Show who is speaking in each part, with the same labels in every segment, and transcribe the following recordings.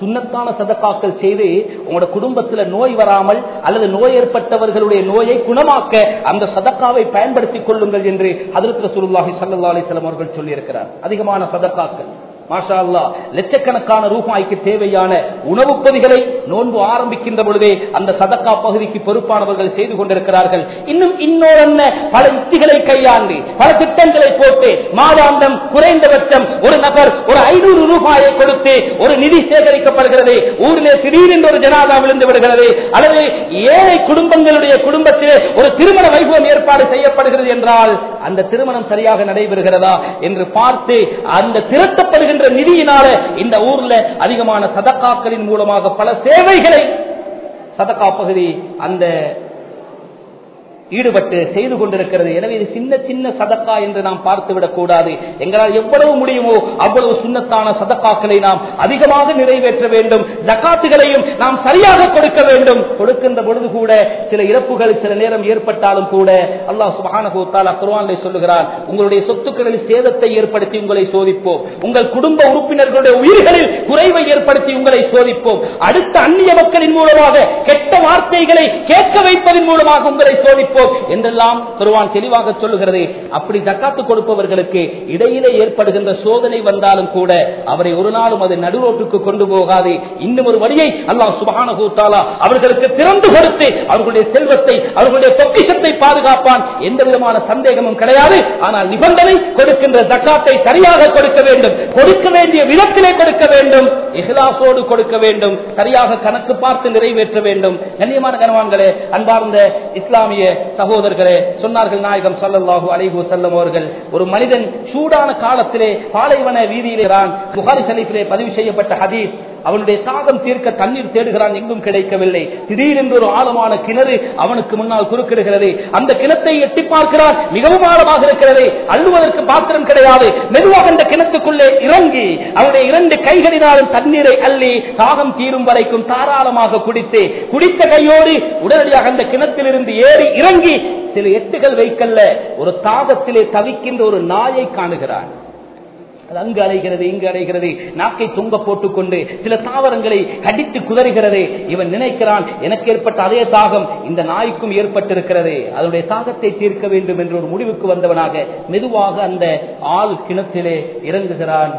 Speaker 1: சுண்ணத்தான சதக்காக்கள் செய்து உங்களோட குடும்பத்துல நோய் வராமல் அல்லது நோய் ஏற்பட்டவர்களுடைய நோயை குணமாக்க அந்த சதக்காவை பயன்படுத்திக் கொள்ளுங்கள் என்று அதிருத்த சுருல்லாஹி ஸல்லல்லாஹு அலைஹி அவர்கள் சொல்லியிருக்கிறார். அதிகமான சதக்காக்கள். மாஷா அல்லாஹ் லட்சக்கணக்கான ரூபாய்க்கு தேவையான உணவுப் பொதிகளை நோன்பு ஆரம்பிக்கின்ற பொழுதே அந்த சதக்கா பகுதிக்கு பொறுப்பானவர்கள் செய்து கொண்டிருக்கிறார்கள். இன்னும் இன்னொரு பல யுக்திகளை கையாண்டு பல திட்டங்களை போட்டு மாதாந்தம் குறைந்தபட்சம் ஒரு நபர் ஒரு ஐநூறு ரூபாயை கொடுத்து ஒரு நிதி சேகரிக்கப்படுகிறது. ஊரிலே திடீரென்று ஒரு ஜனாதா விழுந்து விடுகிறது. அல்லது ஏழை குடும்பங்களுடைய குடும்பத்திலே ஒரு திருமண வைபவம் ஏற்பாடு செய்யப்படுகிறது என்றால் அந்த திருமணம் சரியாக நடைபெறுகிறதா என்று பார்த்து அந்த என்ற நிதியினால இந்த ஊர்ல அதிகமான சதக்காக்களின் மூலமாக பல சேவைகளை சதக்கா பகுதி அந்த ஈடுபட்டு செய்து கொண்டிருக்கிறது. எனவே இது சின்ன சின்ன சதக்கா என்று நாம் பார்த்துவிடக் கூடாது. எங்களால் எவ்வளவு முடியுமோ அவ்வளவு சுண்ணத்தான சதக்காக்களை நாம் அதிகமாக நிறைவேற்ற வேண்டும். ஜக்காத்துகளையும் நாம் சரியாக கொடுக்க வேண்டும். கொடுக்கின்ற பொழுது கூட சில இறப்புகள் சில நேரம் ஏற்பட்டாலும் கூட அல்லாஹ் சுபானகோத்தால் தஆலா சொல்லுகிறார் உங்களுடைய சொத்துக்களில் சேதத்தை ஏற்படுத்தி உங்களை சோதிப்போம். உங்கள் குடும்ப உறுப்பினர்களுடைய உயிர்களில் குறைவை ஏற்படுத்தி உங்களை சோதிப்போம். அடுத்த அந்நிய மக்களின் மூலமாக கெட்ட வார்த்தைகளை கேட்க வைப்பதன் மூலமாக உங்களை சோதிப்போம். என்றெல்லாம் குர்ஆன் தெளிவாக சொல்லுகிறது. அப்படி தக்காத்து கொடுப்பவர்களுக்கு இடையிலே ஏற்படுகின்ற சோதனை வந்தாலும் கூட அவரை ஒரு நாளும் அது நடுரோட்டுக்கு கொண்டு போகாது. இன்னும் ஒரு வழியை அல்லாஹ் சுபான கூத்தாலா அவர்களுக்கு திறந்து கொடுத்து அவர்களுடைய செல்வத்தை அவர்களுடைய பொக்கிஷத்தை பாதுகாப்பான். எந்த விதமான சந்தேகமும் கிடையாது. ஆனால் நிபந்தனை கொடுக்கின்ற தக்காத்தை சரியாக கொடுக்க வேண்டும். கொடுக்க வேண்டிய விதத்திலே கொடுக்க வேண்டும். இஹ்லாசோடு கொடுக்க வேண்டும். சரியாக கணக்கு பார்த்து நிறைவேற்ற வேண்டும். கண்ணியமான கனவான்களே அன்பார்ந்த இஸ்லாமிய சகோதரர்களே சொன்னார்கள் நாயகம் ஸல்லல்லாஹு அலைஹி வஸல்லம் அவர்கள் ஒரு மனிதன் சூடான காலத்திலே பாலைவன வீதியிலே புகாரி சலீஃபிலே பதிவு செய்யப்பட்ட ஹதீஸ். அவனுடைய தாகம் தீர்க்க தண்ணீர் தேடுகிறான் எங்கும் கிடைக்கவில்லை. திடீரென்று ஒரு ஆழமான கிணறு அவனுக்கு முன்னால் குறுக்கிடுகிறது. அந்த கிணத்தை எட்டி பார்க்கிறான். மிகவும் ஆழமாக இருக்கிறது. அள்ளுவதற்கு பாத்திரம் கிடையாது. மெதுவாக அந்த கிணத்துக்குள்ளே இறங்கி அவனுடைய இரண்டு கைகளினாலும் தண்ணீரை அள்ளி தாகம் தீரும் வரைக்கும் தாராளமாக குடித்து. குடித்த கையோடு உடனடியாக அந்த கிணத்திலிருந்து ஏறி இறங்கி சில எட்டுகள் வைக்கல்ல. ஒரு தாகத்திலே தவிக்கின்ற ஒரு நாயை காணுகிறான். அது அங்கு அலைகிறது இங்கு அலைகிறது. நாக்கை தொங்க போட்டுக்கொண்டு சில தாவரங்களை கடித்து குதறுகிறது. இவன் நினைக்கிறான் எனக்கு ஏற்பட்ட அதே தாகம் இந்த நாய்க்கும் ஏற்பட்டிருக்கிறது. அதனுடைய தாகத்தை தீர்க்க வேண்டும் என்ற ஒரு முடிவுக்கு வந்தவனாக மெதுவாக அந்த ஆள் கிணத்திலே இறங்குகிறான்.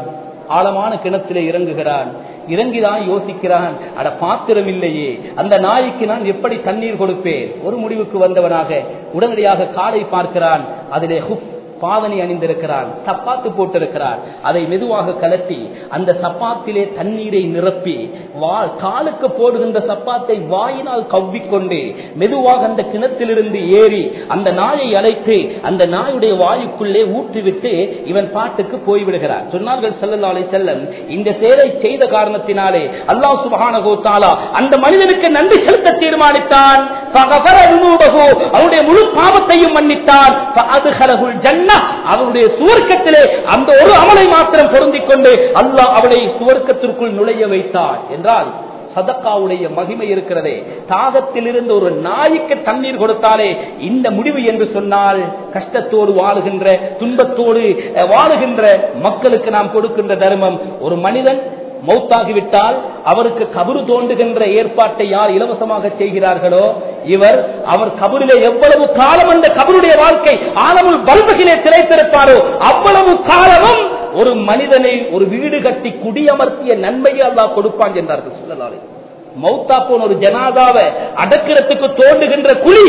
Speaker 1: ஆழமான கிணத்திலே இறங்குகிறான். இறங்கிதான் யோசிக்கிறான் அட பாத்திரம் இல்லையே அந்த நாய்க்கு நான் எப்படி தண்ணீர் கொடுப்பேன்? ஒரு முடிவுக்கு வந்தவனாக உடனடியாக காலை பார்க்கிறான். அதிலே ஹுப் பாதனை அணிந்திருக்கிறான் சப்பாத்து போட்டிருக்கிறார். அதை மெதுவாக கலட்டி அந்த சப்பாத்திலே தண்ணீரை நிரப்பி வா காலுக்கு போடுகின்ற சப்பாத்தை வாயினால் கவ்விக்கொண்டு மெதுவாக அந்த கிணத்திலிருந்து ஏறி அந்த நாயை அழைத்து அந்த நாயுடைய வாயுக்குள்ளே ஊற்றிவிட்டு இவன் பாட்டுக்கு போய்விடுகிறார் சொன்னார்கள் செல்லல்லா அலை செல்லம் இந்த செயலை செய்த காரணத்தினாலே அல்லாஹ் சுபஹான கோத்தாலா அந்த மனிதனுக்கு நன்றி செலுத்த தீர்மானித்தான். அவருடைய முழு பாவத்தையும் மன்னித்தான் ஃபஅத்ஹலஹுல் அவருடைய சுவர்க்கத்திலே அந்த ஒரு அமலை மாத்திரம் பொருந்திக் கொண்டு அல்லாஹ் அவளை சுவர்க்கத்திற்குள் நுழைய வைத்தான் என்றால் சதக்காவுடைய மகிமை இருக்கிறதே. தாகத்தில் இருந்து ஒரு நாய்க்கு தண்ணீர் கொடுத்தாலே இந்த முடிவு என்று சொன்னால் கஷ்டத்தோடு வாழுகின்ற துன்பத்தோடு வாழுகின்ற மக்களுக்கு நாம் கொடுக்கின்ற தர்மம் ஒரு மனிதன் மௌத்தாகிவிட்டால் அவருக்கு கபரு தோண்டுகின்ற ஏற்பாட்டை யார் இலவசமாக செய்கிறார்களோ இவர் அவர் கபரிலே எவ்வளவு காலம் அந்த கபருடைய வாழ்க்கை ஆழமுள் பல்பகிலே திரைத்திருப்பாரோ அவ்வளவு காலமும் ஒரு மனிதனை ஒரு வீடு கட்டி குடியமர்த்திய நன்மையை அல்லா கொடுப்பான் என்றார்கள். சொல்லலாலே. மௌத்தா போன ஒரு ஜனாதாவை அடக்கிறதுக்கு தோண்டுகின்ற குழி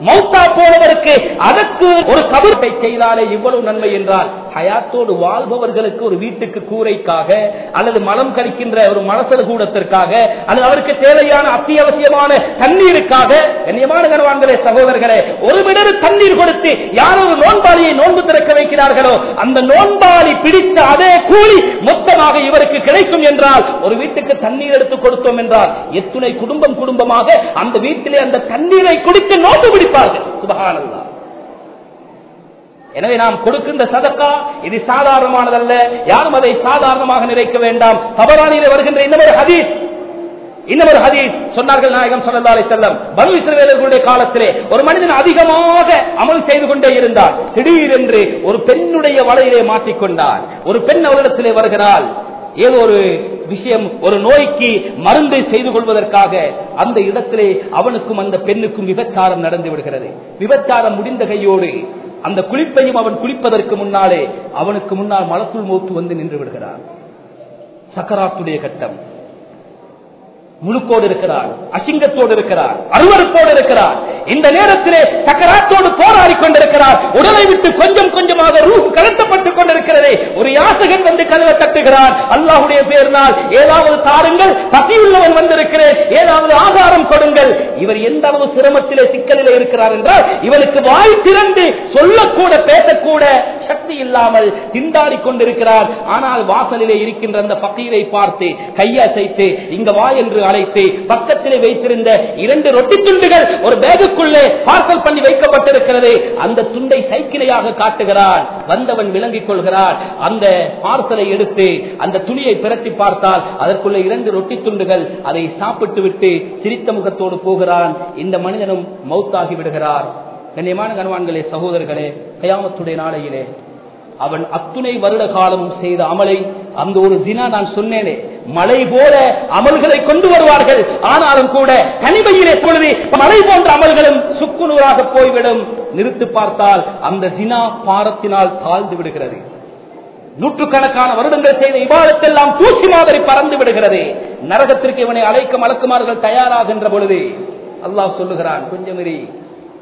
Speaker 1: மௌத்தா போனவருக்கு அதற்கு ஒரு கபர்பை செய்தாலே இவ்வளவு நன்மை என்றால் ஹயாத்தோடு வாழ்பவர்களுக்கு ஒரு வீட்டுக்கு கூரைக்காக அல்லது மலம் கழிக்கின்ற ஒரு மனசல் கூடத்திற்காக அல்லது அவருக்கு தேவையான அத்தியாவசியமான தண்ணீருக்காக கண்ணியமான கனவான்களே சகோதரர்களே ஒரு மிடரு தண்ணீர் கொடுத்து யாரோ நோன்பாளியை நோன்பு திறக்க செய்தார்களோ அந்த நோன்பாளி பிடித்த அதே கூலி மொத்தமாக இவருக்கு கிடைக்கும் என்றால் ஒரு வீட்டுக்கு தண்ணீர் எடுத்து கொடுத்தோம் என்றால் எத்துணை குடும்பம் குடும்பமாக அந்த வீட்டிலே அந்த தண்ணீரை குடித்து நோட்டு பிடிப்பார்கள். சுபகானந்தா எனவே நாம் கொடுக்கின்ற சதக்கா இது சாதாரணமானதல்ல. யாரும் அதை சாதாரணமாக நினைக்க வேண்டாம். தவறானிலே வருகின்ற இன்னொரு ஹதீஸ் இன்னொரு ஹதீஸ் சொன்னார்கள் நாயகம் ஸல்லல்லாஹு செல்லம் வஸல்லம். பனு இஸ்ரவேலர்களுடைய காலத்திலே ஒரு மனிதன் அதிகமாக அமல் செய்து கொண்டே இருந்தார் திடீரென்று ஒரு பெண்ணுடைய வலையிலே மாட்டிக்கொண்டார் ஒரு பெண் அவரிடத்திலே வருகிறாள். ஏதோ ஒரு விஷயம் ஒரு நோய்க்கு மருந்து செய்து கொள்வதற்காக அந்த இடத்திலே அவனுக்கும் அந்த பெண்ணுக்கும் விபச்சாரம் நடந்து விடுகிறது. விபச்சாரம் முடிந்த கையோடு அந்த குளிப்பையும் அவன் குளிப்பதற்கு முன்னாலே அவனுக்கு முன்னால் மலக்குள் மூத்து வந்து நின்று விடுகிறான். சக்கராத்துடைய கட்டம். முழுக்கோடு இருக்கிறார் அசிங்கத்தோடு இருக்கிறார் அருவருப்போடு இருக்கிறார். இந்த நேரத்திலே சக்கராத்தோடு போராடி கொண்டிருக்கிறார் உடலை விட்டு கொஞ்சம் கொஞ்சமாக ரூ கலட்டப்பட்டுக் கொண்டிருக்கிறதே. ஒரு யாசகன் வந்து கதவை தட்டுகிறார். அல்லாஹுடைய பேர்னால் ஏதாவது தாருங்கள் பசியுள்ளவன் வந்திருக்கிறேன். ஏதாவது ஆதாரம் கொடுங்கள். இவர் எந்த அளவு சிரமத்திலே சிக்கலிலே இருக்கிறார் என்றால் இவனுக்கு வாய் திறந்து சொல்லக்கூட பேசக்கூட சக்தி இல்லாமல் திண்டாடி கொண்டிருக்கிறார். ஆனால் வாசலிலே இருக்கின்ற அந்த பக்கீரை பார்த்து கையசைத்து இங்க வா என்று அழைத்து பக்கத்திலே வைத்திருந்த இரண்டு ரொட்டி துண்டுகள் ஒரு பேகுக்குள்ளே பார்சல் பண்ணி வைக்கப்பட்டிருக்கிறது. அந்த துண்டை சைக்கிளையாக காட்டுகிறான். வந்தவன் விளங்கிக் கொள்கிறான். அந்த பார்சலை எடுத்து அந்த துணியை பிரட்டி பார்த்தால் அதற்குள்ள இரண்டு ரொட்டி துண்டுகள் அதை சாப்பிட்டு விட்டு சிரித்த முகத்தோடு போகிறான். இந்த மனிதனும் மௌத்தாகி விடுகிறார். கண்ணியமான கனவான்களே சகோதரர்களே கயாமத்துடைய நாளையிலே அவன் அத்துணை வருட காலமும் செய்த அமலை அந்த ஒரு தினா நான் சொன்னேனே மலை போல அமல்களை கொண்டு வருவார்கள் ஆனாலும் கூட தனிமையிலே பொழுது மலை போன்ற அமல்களும் சுக்குநூறாக போய்விடும். நிறுத்து பார்த்தால் அந்த தினா பாரத்தினால் தாழ்ந்து விடுகிறது. நூற்றுக்கணக்கான வருடங்கள் செய்த இவாதத்தெல்லாம் பூசி மாதிரி பறந்து விடுகிறது. நரகத்திற்கு இவனை அழைக்க மலக்குமார்கள் தயாராகின்ற பொழுது அல்லாஹ் சொல்லுகிறான் கொஞ்சம்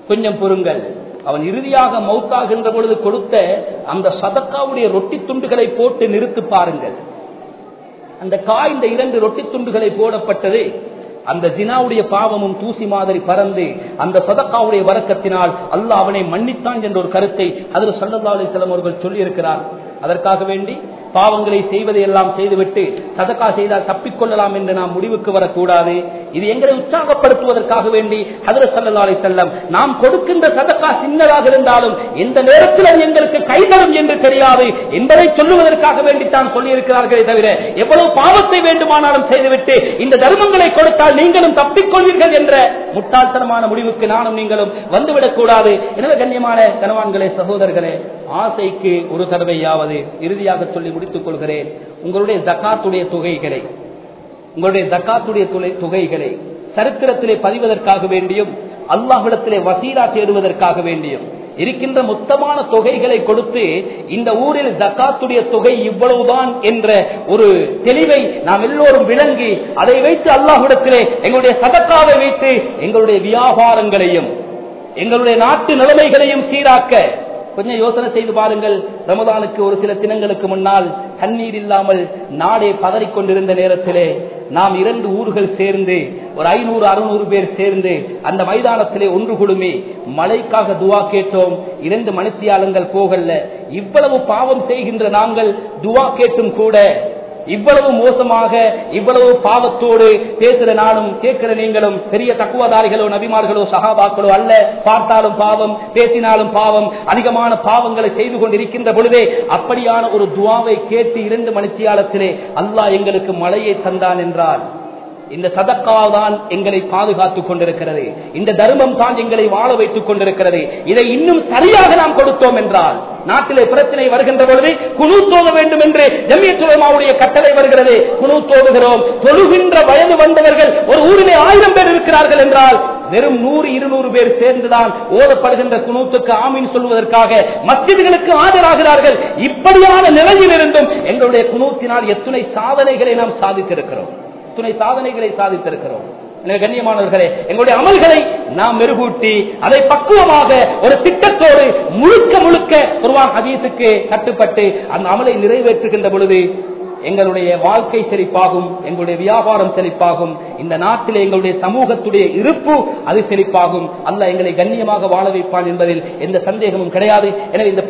Speaker 1: கொஞ்சம் பொறுங்கள். அவன் இறுதியாக மௌத்தாகின்ற பொழுது கொடுத்த அந்த சதக்காவுடைய ரொட்டி துண்டுகளை போட்டு நிறுத்து பாருங்கள். அந்த காய்ந்த இரண்டு ரொட்டி துண்டுகளை போடப்பட்டது. அந்த ஜினாவுடைய பாவமும் தூசி மாதிரி பறந்து அந்த சதக்காவுடைய வரக்கத்தினால் அல்லாஹ் அவனை மன்னித்தான் என்ற ஒரு கருத்தை அதில் சல்லல்லா அலிஸ்லாம் அவர்கள் சொல்லியிருக்கிறார். அதற்காக வேண்டி பாவங்களை செய்வதை எல்லாம் செய்துவிட்டு சதக்கா செய்தால் தப்பிக்கொள்ளலாம் என்று நாம் முடிவுக்கு வரக்கூடாது. இது எங்களை உற்சாகப்படுத்துவதற்காக வேண்டி ஹதர சல்லா செல்லம் நாம் கொடுக்கின்ற சதக்கா சின்னதாக இருந்தாலும் எந்த நேரத்தில் அது எங்களுக்கு கைதரும் என்று தெரியாது என்பதை சொல்லுவதற்காக வேண்டித்தான் சொல்லியிருக்கிறார்களே தவிர எவ்வளவு பாவத்தை வேண்டுமானாலும் செய்துவிட்டு இந்த தர்மங்களை கொடுத்தால் நீங்களும் தப்பிக்கொள்வீர்கள் என்ற முட்டாள்தனமான முடிவுக்கு நானும் நீங்களும் வந்துவிடக் கூடாது எனவே கண்ணியமான கனவான்களே சகோதரர்களே ஆசைக்கு ஒரு தடவையாவது இறுதியாக சொல்லி முடித்துக் கொள்கிறேன். உங்களுடைய ஜக்காத்துடைய தொகைகளை உங்களுடைய ஜக்காத்துடைய துளை- தொகைகளை சரித்திரத்திலே பதிவதற்காக வேண்டியும் அல்லாஹ்விடத்திலே வசீலா தேடுவதற்காக வேண்டியும் இருக்கின்ற மொத்தமான தொகைகளை கொடுத்து இந்த ஊரில் ஜக்காத்துடைய தொகை இவ்வளவுதான் என்ற ஒரு தெளிவை நாம் எல்லோரும் விளங்கி அதை வைத்து அல்லாஹிடத்திலே எங்களுடைய சதக்காவை வைத்து எங்களுடைய வியாபாரங்களையும் எங்களுடைய நாட்டு நிலைமைகளையும் சீராக்க கொஞ்சம் யோசனை செய்து பாருங்கள். ரமதானுக்கு ஒரு சில தினங்களுக்கு முன்னால் தண்ணீர் இல்லாமல் நாடே பதறிக்கொண்டிருந்த நேரத்திலே நாம் இரண்டு ஊர்கள் சேர்ந்து ஒரு ஐநூறு அறுநூறு பேர் சேர்ந்து அந்த மைதானத்திலே ஒன்று குழுமி மழைக்காக துவா கேட்டோம். இரண்டு மணித்தியாலங்கள் போகல இவ்வளவு பாவம் செய்கின்ற நாங்கள் துவா கேட்டும் கூட இவ்வளவு மோசமாக இவ்வளவு பாவத்தோடு பேசுற நானும் கேட்கிற நீங்களும் பெரிய தக்குவதாரிகளோ நபிமார்களோ சகாபாக்களோ அல்ல. பார்த்தாலும் பாவம் பேசினாலும் பாவம் அதிகமான பாவங்களை செய்து கொண்டிருக்கின்ற பொழுதே அப்படியான ஒரு துவாவை கேட்டு இரண்டு மணித்தியாலத்திலே அல்லாஹ் எங்களுக்கு மழையை தந்தான் என்றால் இந்த சதக்கால் தான் எங்களை பாதுகாத்துக் கொண்டிருக்கிறது. இந்த தர்மம் தான் எங்களை வாழ வைத்துக் கொண்டிருக்கிறது. இதை இன்னும் சரியாக நாம் கொடுத்தோம் என்றால் நாட்டிலே பிரச்சனை வருகின்ற பொழுது குழு தோக வேண்டும் என்று ஜமியத்துலமாவுடைய கட்டளை வருகிறது. குழு தோதுகிறோம். தொழுகின்ற வயது வந்தவர்கள் ஒரு ஊரிலே ஆயிரம் பேர் இருக்கிறார்கள் என்றால் வெறும் நூறு இருநூறு பேர் சேர்ந்துதான் ஓதப்படுகின்ற குணூத்துக்கு ஆமீன் சொல்வதற்காக மஸ்ஜிதுகளுக்கு ஆஜராகிறார்கள். இப்படியான நிலையில் இருந்தும் எங்களுடைய குணூத்தினால் எத்தனை சாதனைகளை நாம் சாதித்திருக்கிறோம். துணை சாதனைகளை சாதித்திருக்கிறோம். கண்ணியமானவர்களே எங்களுடைய அமல்களை நாம் மெருகூட்டி அதை பக்குவமாக ஒரு திட்டத்தோடு முழுக்க முழுக்க குர்வான் ஹதீசுக்கு கட்டுப்பட்டு அந்த அமலை நிறைவேற்றுகின்ற பொழுது எங்களுடைய வாழ்க்கை செழிப்பாகும் எங்களுடைய வியாபாரம் செழிப்பாகும் இந்த நாட்டிலே எங்களுடைய சமூகத்துடைய இருப்பு அது செழிப்பாகும். அல்ல எங்களை கண்ணியமாக வாழ வைப்பான் என்பதில் எந்த சந்தேகமும் கிடையாது. எனவே இந்த